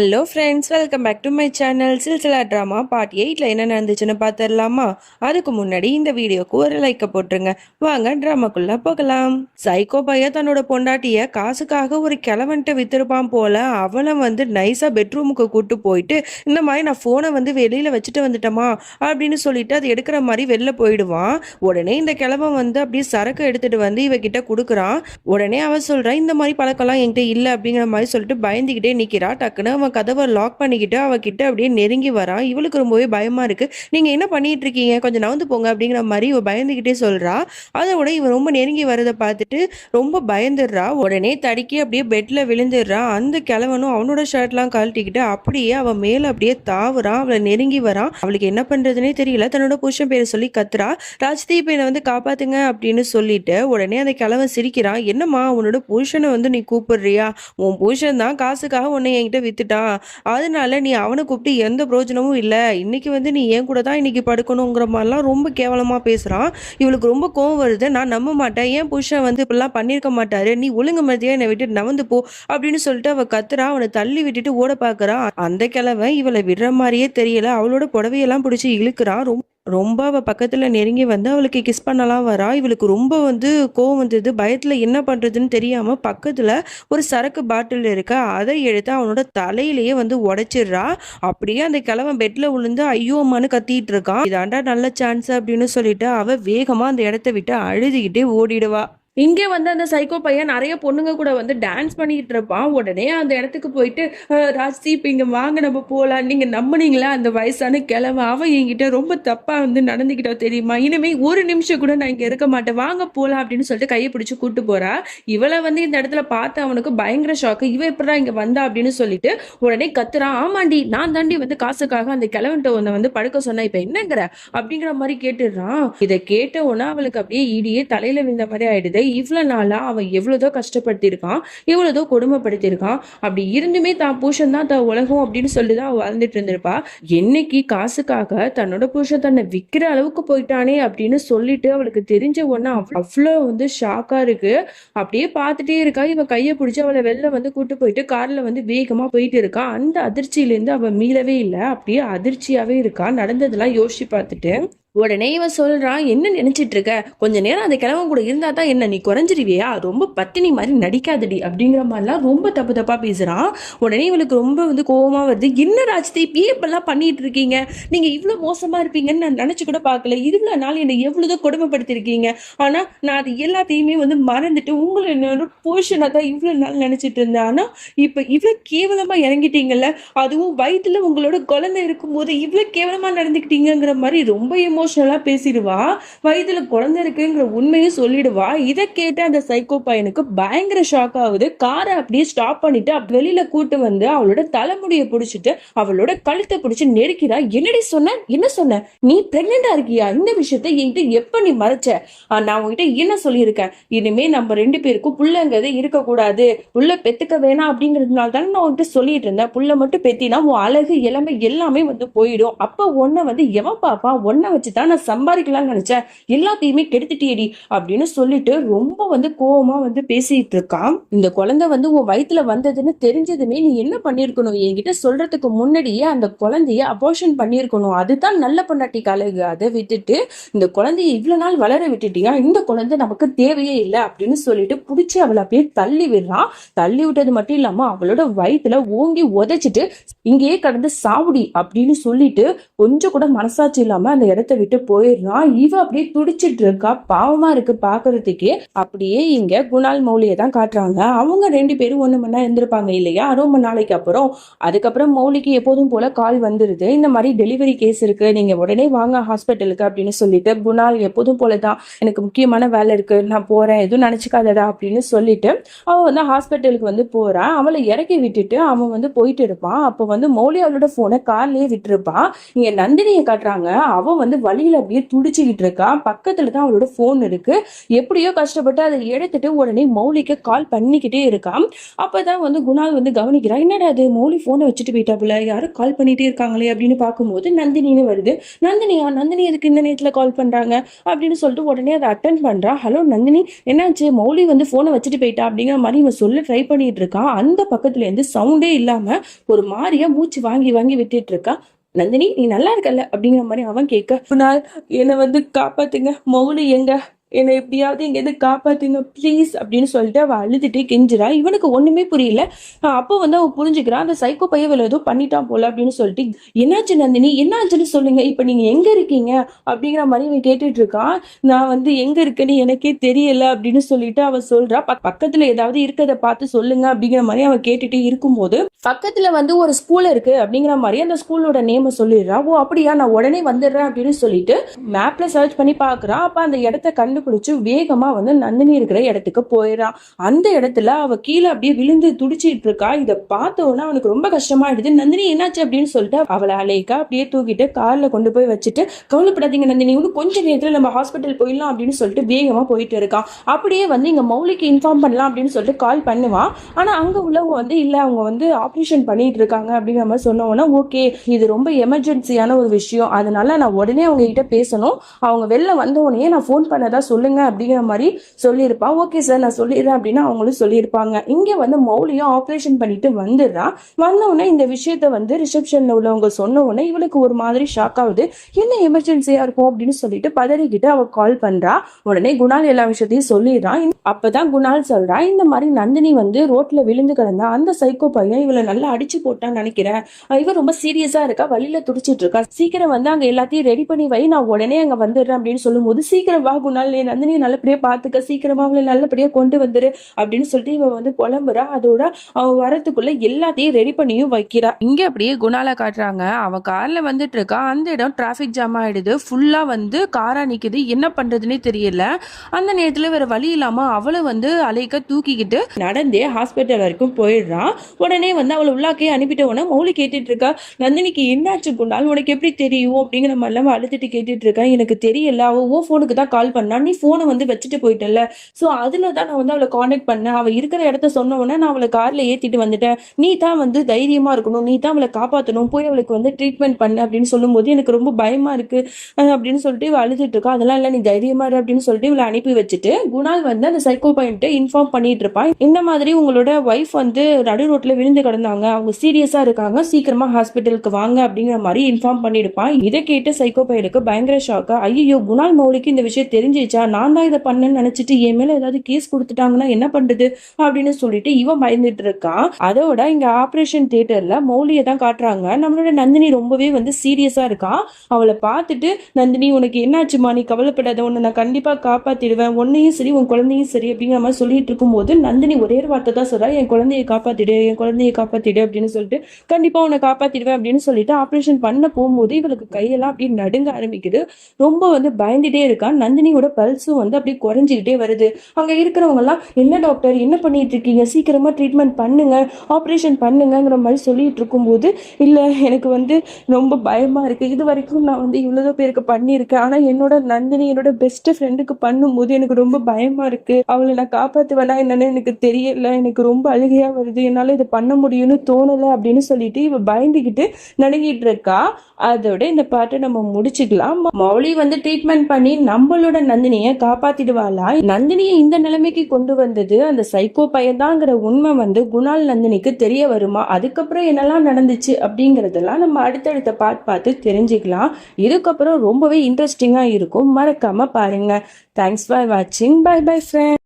Hello friends welcome back to my channel Silsila drama part எயிட்டில் என்ன நடந்துச்சுன்னு பார்த்துடலாமா அதுக்கு முன்னாடி இந்த வீடியோக்கு ஒரு லைக்கை போட்டுருங்க. வாங்க ட்ராமாக்குள்ளே போகலாம். சைக்கோ பையன் தன்னோட பொண்டாட்டியை காசுக்காக ஒரு கிழவன்ட்ட விற்றுருப்பான் போல அவளை வந்து நைஸாக பெட்ரூமுக்கு கூட்டு போயிட்டு இந்த மாதிரி நான் ஃபோனை வந்து வெளியில் வச்சுட்டு வந்துட்டோமா அப்படின்னு சொல்லிட்டு அது எடுக்கிற மாதிரி வெளில போயிடுவான். உடனே இந்த கிழவன் வந்து அப்படியே சரக்கு எடுத்துகிட்டு வந்து இவகிட்ட கொடுக்குறான். உடனே அவன் சொல்கிறான் இந்த மாதிரி பழக்கம்லாம் என்கிட்ட இல்லை அப்படிங்கிற மாதிரி சொல்லிட்டு பயந்துக்கிட்டே நிற்கிறா டக்குன்னு அவன் கதவை லாக் பண்ணிக்கிட்டு அவகிட்ட அப்படியே நெருங்கி வரான் இவளுக்கு ரொம்பவே பயமா இருக்கு. நீங்க என்ன பண்ணிட்டு இருக்கீங்க? கொஞ்சம் நவுந்து போங்க அப்படிங்கிற மாதிரி இவ பயந்துக்கிட்டே சொல்றா. அதோட இவன் ரொம்ப நெருங்கி வரதை பார்த்துட்டு ரொம்ப பயந்துடுறா. உடனே தடுக்கி அப்படியே பெட்ல விழுந்துடுறா. அந்த கிழவனும் அவனோட ஷர்ட்லாம் கழட்டிக்கிட்டு அப்படியே அவன் மேல அப்படியே தாவுறான் அவளை நெருங்கி வரான் அவளுக்கு என்ன பண்றதுனே தெரியல. தன்னோட புருஷன் பேரை சொல்லி கத்துறா. ராஜ்தீப் என்னை வந்து காப்பாத்துங்க அப்படின்னு சொல்லிட்டு உடனே அந்த கிழவன் சிரிக்கிறான். என்னம்மா உன்னோட புருஷனை வந்து நீ கூப்பிடுறியா? உன் புருஷன் தான் காசுக்காக உன்னை என்கிட்ட வித்துட்டான். அதனால நீ அவனை கூப்பிட்டு எந்த பிரயோஜனமும் இல்லை. இன்னைக்கு வந்து நீ என் கூட தான் இன்னைக்கு படுக்கணுங்கிற மாதிரிலாம் ரொம்ப கேவலமாக பேசுகிறான் இவளுக்கு ரொம்ப கோவம் வருது. நான் நம்ப மாட்டேன். ஏன் புருஷன் வந்து இப்படிலாம் பண்ணியிருக்க மாட்டாரு. நீ ஒழுங்கு மதியாக என்னை விட்டு நவந்து போ அப்படின்னு சொல்லிட்டு அவள் கத்துறா. அவனை தள்ளி விட்டுட்டு ஓட பார்க்குறான் அந்த கிழவன் இவளை விடுற மாதிரியே தெரியல. அவளோட புடவையெல்லாம் பிடிச்சி இழுக்கிறான். ரொம்ப ரொம்ப அவள் பக்கத்தில் நெருங்கி வந்து அவளுக்கு கிஸ் பண்ணலாம் வரா? இவளுக்கு ரொம்ப வந்து கோவம் வந்தது. பயத்தில் என்ன பண்ணுறதுன்னு தெரியாமல் பக்கத்தில் ஒரு சரக்கு பாட்டில் இருக்க. அதை எடுத்து அவனோட தலையிலேயே வந்து உடைச்சிடுறா. அப்படியே அந்த கிழவன் பெட்டில் விழுந்து ஐயோ அம்மான்னு கத்திட்டு இருக்கான். இதாண்டா நல்ல சான்ஸ் அப்படின்னு சொல்லிட்டு அவள் வேகமாக அந்த இடத்த விட்டு அழுதுகிட்டே ஓடிடுவா. இங்கே வந்து அந்த சைக்கோ பையன் நிறைய பொண்ணுங்க கூட வந்து டான்ஸ் பண்ணிட்டு இருப்பான். உடனே அந்த இடத்துக்கு போயிட்டு "அஹ், இப்போ இங்கே வாங்க நம்ம போகலாம் நீங்கள் நம்புனீங்களா அந்த வயசான கிழவன்? அவன் என்கிட்ட ரொம்ப தப்பாக வந்து நடந்துக்கிட்டா தெரியுமா? இனிமேல் ஒரு நிமிஷம் கூட நான் இங்கே இருக்க மாட்டேன். வாங்க போகலாம் அப்படின்னு சொல்லிட்டு கையை பிடிச்சி கூட்டு போறா. இவளை வந்து இந்த இடத்துல பார்த்து அவனுக்கு பயங்கர ஷாக்கு இவ எப்படா இங்கே வந்தா அப்படின்னு சொல்லிட்டு உடனே கத்துறான் ஆமாண்டி நான் தாண்டி வந்து காசுக்காக அந்த கிழவன்ட்ட உன்னை வந்து படுக்க சொன்னா இப்போ என்னங்கிற? அப்படிங்கிற மாதிரி கேட்டுடுறான். இதை கேட்ட உடனே அவளுக்கு அப்படியே இடியே தலையில விழுந்த மாதிரி ஆயிடுது. இவ்வளோ நாளா அவன் எவ்வளோதோ கஷ்டப்படுத்தியிருக்கான் எவ்வளவுதோ கொடுமைப்படுத்தியிருக்கான். அப்படி இருந்துமே தான் புருஷன் தான் தான் உலகம் அப்படின்னு சொல்லி தான் வாழ்ந்துட்டு இருந்திருப்பா. என்னைக்கு காசுக்காக தன்னோட புருஷன் தன்னை விக்கிற அளவுக்கு போயிட்டானே அப்படின்னு சொல்லிட்டு அவளுக்கு தெரிஞ்ச ஒன்று அவ்- அவ்வளோ வந்து ஷாக்கா இருக்கு. அப்படியே பார்த்துட்டே இருக்கா. இவன் கையை பிடிச்சி அவளை வெளில வந்து கூட்டு போயிட்டு கார்ல வந்து வேகமா போயிட்டு இருக்கா. அந்த அதிர்ச்சியிலேருந்து அவ மீளவே இல்லை. அப்படியே அதிர்ச்சியாவே இருக்கா. நடந்ததெல்லாம் யோசிச்சு பார்த்துட்டு. உடனே இவன் சொல்றான் என்ன நினைச்சிட்டு இருக்க? கொஞ்ச நேரம் அந்த கிழவன் கூட இருந்தா தான் என்ன நீ குறைஞ்சிருவியா? ரொம்ப பத்தினி மாதிரி நடிக்காதடி அப்படிங்கிற மாதிரிலாம் ரொம்ப தப்பு தப்பா பேசுறான் உடனே இவளுக்கு ரொம்ப வந்து கோவமா வருது. என்ன ராஜ்தி ஏன் இப்பெல்லாம் பண்ணிட்டு இருக்கீங்க? நீங்க இவ்வளவு மோசமா இருப்பீங்கன்னு நான் நினைச்சு கூட பார்க்கல. இவ்வளவு நாள் என்னை எவ்வளோதோ கொடுமைப்படுத்திருக்கீங்க. ஆனா நான் அது எல்லாத்தையுமே வந்து மறந்துட்டு உங்களை என்னோட போர்ஷனா தான் இவ்வளவு நாள் நினைச்சிட்டு இருந்தேன். ஆனா இப்ப இவ்வளவு கேவலமா இறங்கிட்டீங்கல்ல அதுவும் வயிற்றுல உங்களோட குழந்தை இருக்கும்போது இவ்வளவு கேவலமா நடந்துக்கிட்டீங்கிற மாதிரி ரொம்ப எமோஷனலாக பேசிடுவா. வயதில் குழந்தை இருக்குங்கிற உண்மையும் சொல்லிடுவா. இதை கேட்டு அந்த சைக்கோ பையனுக்கு பயங்கர ஷாக் ஆகுது. காரை அப்படியே ஸ்டாப் பண்ணிட்டு வெளியில கூட்டு வந்து அவளோட தலைமுடியை பிடிச்சிட்டு அவளோட கழுத்தை பிடிச்சி நெருக்கிறா. என்னடி சொன்ன? என்ன சொன்ன? நீ பிரெக்னெண்டா இருக்கியா? இந்த விஷயத்த என்கிட்ட எப்ப நீ மறைச்ச? நான் உன்கிட்ட என்ன சொல்லியிருக்கேன்? இனிமே நம்ம ரெண்டு பேருக்கும் புள்ளங்கிறது இருக்கக்கூடாது. புள்ள பெத்துக்க வேணாம் அப்படிங்கிறதுனால தானே நான் உன்கிட்ட சொல்லிட்டு இருந்தேன். புள்ள மட்டும் பெத்தினா உன் அழகு இளமை எல்லாமே வந்து போயிடும். அப்ப உன்னை வந்து எவன் பாப்பா உன்னை வச்சு தான் நான் சம்பாதிக்கலாம்னு நினைச்சேன். எல்லாத்தையுமே கெடுத்துட்டியடி அப்படின்னு சொல்லிட்டு ரொம்ப வந்து கோவமா வந்து பேசிட்டு இருக்கான். இந்த குழந்தை வந்து உன் வயித்துல வந்ததுன்னு தெரிஞ்சதுமே நீ என்ன பண்ணிருக்கணும் என்கிட்ட சொல்றதுக்கு முன்னாடியே அந்த குழந்தைய அபோஷன் பண்ணியிருக்கணும். அதுதான் நல்ல பொண்டாட்டி கழகு அதை விட்டுட்டு இந்த குழந்தைய இவ்வளவு நாள் வளர விட்டுட்டியா? இந்த குழந்தை நமக்கு தேவையே இல்லை அப்படின்னு சொல்லிட்டு புடிச்சு அவளை அப்படியே தள்ளி விடுறான். தள்ளி விட்டது மட்டும் இல்லாம அவளோட வயித்துல ஓங்கி உதைச்சிட்டு இங்கேயே கடந்து சாவுடி அப்படின்னு சொல்லிட்டு கொஞ்சம் கூட மனசாட்சி இல்லாம அந்த இடத்த விட்டு போயிடுறான் இவ அப்படியே துடிச்சிட்டு இருக்கா. பாவமா இருக்கு பாக்குறதுக்கே. அப்படியே இங்க குணால் மௌலியை தான் காட்டுறாங்க. அவங்க ரெண்டு பேரும் ஒண்ணு மணி நேரம் இருந்திருப்பாங்க இல்லையா? ரொம்ப நாளைக்கு அப்புறம். அதுக்கப்புறம் மௌலிக்கு எப்போதும் போல கால் வந்துருது. இந்த மாதிரி டெலிவரி கேஸ் இருக்கு. நீங்க உடனே வாங்க ஹாஸ்பிட்டலுக்கு அப்படின்னு சொல்லிட்டு குணால் எப்போதும் போல தான் எனக்கு முக்கியமான வேலை இருக்கு. நான் போறேன். எதுவும் நினைச்சுக்காதடா அப்படின்னு சொல்லிட்டு அவன் வந்து ஹாஸ்பிட்டலுக்கு வந்து போறான் அவளை இறக்கி விட்டுட்டு அவன் வந்து போயிட்டு இருப்பான். அப்போ வந்து மௌலி அவளோட போனை கார்லயே விட்டுருப்பான் இங்க நந்தினியை காட்டுறாங்க. அவன் வந்து வழியில அப்படியே துடிச்சுக்கிட்டு இருக்கா. பக்கத்துல தான் அவளோட ஃபோன் இருக்கு. எப்படியோ கஷ்டப்பட்டு அதை எடுத்துட்டு உடனே மௌலிக்கு கால் பண்ணிக்கிட்டே இருக்கான் அப்போதான் வந்து குணால் வந்து கவனிக்கிறா என்னடா அது மௌலி ஃபோனை வச்சுட்டு போயிட்டாப்புல யாரும் கால் பண்ணிட்டே இருக்காங்களே? அப்படின்னு பார்க்கும்போது நந்தினின்னு வருது. நந்தினியா? நந்தினி எதுக்கு இந்த நேரத்தில் கால் பண்றாங்க? அப்படின்னு சொல்லிட்டு உடனே அதை அட்டன் பண்றா. ஹலோ நந்தினி. என்னாச்சு? மௌலி வந்து ஃபோனை வச்சுட்டு போயிட்டா? அப்படிங்கிற மாதிரி இவன் சொல்ல ட்ரை பண்ணிட்டு இருக்கான். அந்த பக்கத்துல இருந்து சவுண்டே இல்லாமல் ஒரு மாதிரியா மூச்சு வாங்கி வாங்கி விட்டுட்டு இருக்கா. நந்தினி நீ நல்லா இருக்கல்ல? அப்படிங்கிற மாதிரி அவன் கேட்க குணால் என்னை வந்து காப்பாத்துங்க மௌலி எங்க? என்னை எப்படியாவது இங்கேருந்து காப்பாத்துங்க ப்ளீஸ் அப்படின்னு சொல்லிட்டு அவள் அழுதுட்டு கெஞ்சுறா. இவனுக்கு ஒண்ணுமே புரியல. அப்போ வந்து அவன் புரிஞ்சுக்கிறான் அந்த சைக்கோ பையவில் ஏதோ பண்ணிட்டான் போல அப்படின்னு சொல்லிட்டு என்னாச்சு நந்தினி? என்னாச்சுன்னு சொல்லுங்க? இப்போ நீங்க எங்க இருக்கீங்க? அப்படிங்கிற மாதிரி இவன் கேட்டுட்டு இருக்கான் நான் வந்து எங்க இருக்கேன்னு எனக்கே தெரியல அப்படின்னு சொல்லிட்டு அவன் சொல்றா. பக்- பக்கத்துல ஏதாவது இருக்கதை பார்த்து சொல்லுங்க அப்படிங்கிற மாதிரி அவன் கேட்டுட்டே இருக்கும்போது பக்கத்துல வந்து ஒரு ஸ்கூல் இருக்கு அப்படிங்கிற மாதிரி அந்த ஸ்கூலோட நேமை சொல்லிடுறா. ஓ அப்படியா? நான் உடனே வந்துடுறேன் அப்படின்னு சொல்லிட்டு மேப்ல சர்ச் பண்ணி பார்க்கறான் அப்ப அந்த இடத்த கண்டுபிடிச்சு வேகமா வந்து நந்தினி இருக்கிற இடத்துக்கு போயிடறான் அந்த இடத்துல அவ கீழே அப்படியே விழுந்து துடிச்சிட்டு இருக்கா. இதை பார்த்த உடனே அவனுக்கு ரொம்ப கஷ்டமாயிடுது. நந்தினி என்னாச்சு அப்படின்னு சொல்லிட்டு அவளை அலைக்கா அப்படியே தூக்கிட்டு கார்ல கொண்டு போய் வச்சுட்டு கவலைப்படாதீங்க நந்தினி இன்னும் கொஞ்ச நேரத்துல நம்ம ஹாஸ்பிட்டல் போயிடலாம் அப்படின்னு சொல்லிட்டு வேகமா போயிட்டு இருக்கான் அப்படியே வந்து இங்க மௌலிக்கு இன்ஃபார்ம் பண்ணலாம் அப்படின்னு சொல்லிட்டு கால் பண்ணுவான் ஆனா அங்க உள்ளவங்க வந்து இல்ல அவங்க வந்து ஆப்ரேஷன் பண்ணிட்டு இருக்காங்க அப்படிங்கிற மாதிரி சொன்ன ஓகே இது ரொம்ப எமர்ஜென்சியான ஒரு விஷயம். அதனால நான் உடனே அவங்க கிட்ட பேசணும். அவங்க வெளில வந்த உடனே நான் ஃபோன் பண்ணதா சொல்லுங்க அப்படிங்கிற மாதிரி சொல்லியிருப்பான். ஓகே சார் நான் சொல்லிடுறேன் அப்படின்னு அவங்களும் சொல்லியிருப்பாங்க. இங்க வந்து மௌலியும் ஆப்ரேஷன் பண்ணிட்டு வந்துடுறான் வந்த உடனே இந்த விஷயத்த வந்து ரிசப்ஷன்ல உள்ளவங்க சொன்ன உடனே இவளுக்கு ஒரு மாதிரி ஷாக் ஆகுது. என்ன எமர்ஜென்சியா இருக்கும்? அப்படின்னு சொல்லிட்டு பதறிக்கிட்டு அவ கால் பண்றா. உடனே குணால் எல்லா விஷயத்தையும் சொல்லிடுறான் அப்பதான் குணால் சொல்றா இந்த மாதிரி நந்தினி வந்து ரோட்ல விழுந்து கிடந்தா அந்த சைக்கோ பையன் இவளை நல்லா அடிச்சு போட்டான்னு நினைக்கிறேன். இவ ரொம்ப சீரியஸா இருக்கா? வழியில துடிச்சிட்டு இருக்கா. சீக்கிரம் வந்து அங்க எல்லாத்தையும் ரெடி பண்ணி வை. நான் உடனே அங்க வந்துடுறேன் அப்படின்னு சொல்லும்போது சீக்கிரம் வா குணால் நந்தினியை நல்லபடியாக பார்த்துக்க சீக்கிரமா அவளை நல்லபடியாக கொண்டு வந்துரு அப்படின்னு சொல்லிட்டு இவன் வந்து புலம்புறா. அதோட அவ வரத்துக்குள்ள எல்லாத்தையும் ரெடி பண்ணியும் வைக்கிறா. இங்கே அப்படியே குணால காட்டுறாங்க. அவன் கார்ல வந்துட்டு இருக்கா. அந்த இடம் டிராஃபிக் ஜாம் ஆகிடுது ஃபுல்லாக வந்து காரா நிற்கிது என்ன பண்றதுன்னே தெரியல. அந்த நேரத்துல வேற வழி இல்லாம அவளை வந்து அலைக்க தூக்கிக்கிட்டு நடந்தே ஹாஸ்பிட்டல் வரைக்கும் போயிடுறான் உடனே வந்து அவளை உள்ளாக்கே அனுப்பிட்ட உடனே மௌலி கேட்டுட்டு இருக்கா நந்தினிக்கு என்னாச்சு குண்டால்? உனக்கு எப்படி தெரியும்? அப்படிங்கிற மாதிரிலாம் அழுத்திட்டு கேட்டுட்டு இருக்கா எனக்கு தெரியல. அவள் ஓ ஃபோனுக்கு தான் கால் பண்ணான்னு நீ ஃபோனை வந்து வச்சுட்டு போயிட்டேன்ல. ஸோ அதுல தான் நான் வந்து அவளை காண்டாக்ட் பண்ணேன். அவள் இருக்கிற இடத்த சொன்ன உடனே நான் அவளை கார்ல ஏற்றிட்டு வந்துட்டேன். நீ தான் வந்து தைரியமா இருக்கணும். நீ தான் அவளை காப்பாற்றணும் போய் அவளுக்கு வந்து ட்ரீட்மெண்ட் பண்ணு அப்படின்னு சொல்லும்போது எனக்கு ரொம்ப பயமா இருக்கு. அப்படின்னு சொல்லிட்டு இவ அழுதுட்டு இருக்கா. அதெல்லாம் இல்லை நீ தைரியமா இரு அப்படின்னு சொல்லிட்டு இவளை அனுப்பி வச்சுட்டு குணால் வந்து அந்த சைக்கோ பையன்ட்டு இன்ஃபார்ம் பண்ணிட்டு இருப்பான் இந்த மாதிரி உங்களோட ஒய்ஃப் வந்து நடு ரோட்டில் விழுந்து கிடந்தாங்க. அவங்க சீரியஸாக இருக்காங்க. சீக்கிரமா ஹாஸ்பிட்டலுக்கு வாங்க அப்படிங்கிற மாதிரி இன்ஃபார்ம் பண்ணியிருப்பான் இதை கேட்டு சைக்கோ பையனுக்கு பயங்கர ஷாக்கா ஐயோ குணால் மௌலிக்கு இந்த விஷயம் தெரிஞ்சிச்சா நான் தான் இதை பண்ணேன்னு நினைச்சிட்டு என் மேல ஏதாவது கேஸ் கொடுத்துட்டாங்கன்னா என்ன பண்றது அப்படின்னு சொல்லிட்டு இவன் பயந்துட்டு இருக்கான். அதோட இங்க ஆபரேஷன் தியேட்டர்ல மௌலியை தான் காட்டுறாங்க. நம்மளோட நந்தினி ரொம்பவே வந்து சீரியஸா இருக்கான் அவளை பார்த்துட்டு நந்தினி உனக்கு என்னாச்சுமா நீ கவலைப்படாத உன்னை நான் கண்டிப்பா காப்பாத்திடுவேன். உன்னையும் சரி உன் குழந்தையும் சரி அப்படிங்கிற மாதிரி சொல்லிட்டு இருக்கும்போது நந்தினி ஒரே வார்த்தை தான் சொல்றா. என் குழந்தையை காப்பாத்திடு என் குழந்தையை காப்பாத்திடு அப்படின்னு சொல்லிட்டு கண்டிப்பா உன்னை காப்பாத்திடுவேன் அப்படின்னு சொல்லிட்டு ஆபரேஷன் பண்ண போகும்போது இவளுக்கு கையெல்லாம் அப்படியே நடுங்க ஆரம்பிக்குது. ரொம்ப வந்து பயந்துட்டே இருக்கான். நந்தினியோட பல்ஸும் வந்து அப்படியே குறைஞ்சிக்கிட்டே வருது. அங்க இருக்கிறவங்க எல்லாம் என்ன டாக்டர் என்ன பண்ணிட்டு இருக்கீங்க சீக்கிரமா ட்ரீட்மெண்ட் பண்ணுங்க. ஆபரேஷன் பண்ணுங்கிற மாதிரி சொல்லிட்டு இருக்கும்போது இல்ல எனக்கு வந்து ரொம்ப பயமா இருக்கு. இது வரைக்கும் நான் வந்து இவ்வளோ பேருக்கு பண்ணியிருக்கேன். ஆனா என்னோட நந்தினி என்னோட பெஸ்ட் ஃப்ரெண்டுக்கு பண்ணும்போது எனக்கு ரொம்ப பயமா இருக்கு. அவளை நான் காப்பாற்றுவேனா என்னன்னு எனக்கு தெரியல. எனக்கு ரொம்ப அழுகையா வருது. என்னால இதை பண்ண முடியும்னு தோணல அப்படின்னு சொல்லிட்டு இவ பயந்துகிட்டு நடுங்கிட்டு இருக்கா அதோட இந்த பாட்டை நம்ம முடிச்சுக்கலாம். மௌலி வந்து ட்ரீட்மெண்ட் பண்ணி நம்மளோட நந்தினி நந்தினியை காப்பாத்திடுவாளா? நந்தினியை இந்த நிலைமைக்கு கொண்டு வந்தது அந்த சைக்கோ பையன்தாங்கிற உண்மை வந்து குணால் நந்தினிக்கு தெரிய வருமா? அதுக்கப்புறம் என்னெல்லாம் நடந்துச்சு அப்படிங்கறதெல்லாம் நம்ம அடுத்தடுத்த பார்ட் பார்த்து தெரிஞ்சுக்கலாம். இதுக்கப்புறம் ரொம்பவே இன்ட்ரெஸ்டிங்கா இருக்கும். மறக்காம பாருங்க. தேங்க்ஸ் ஃபார் வாட்சிங் பை பை ஃப்ரெண்ட்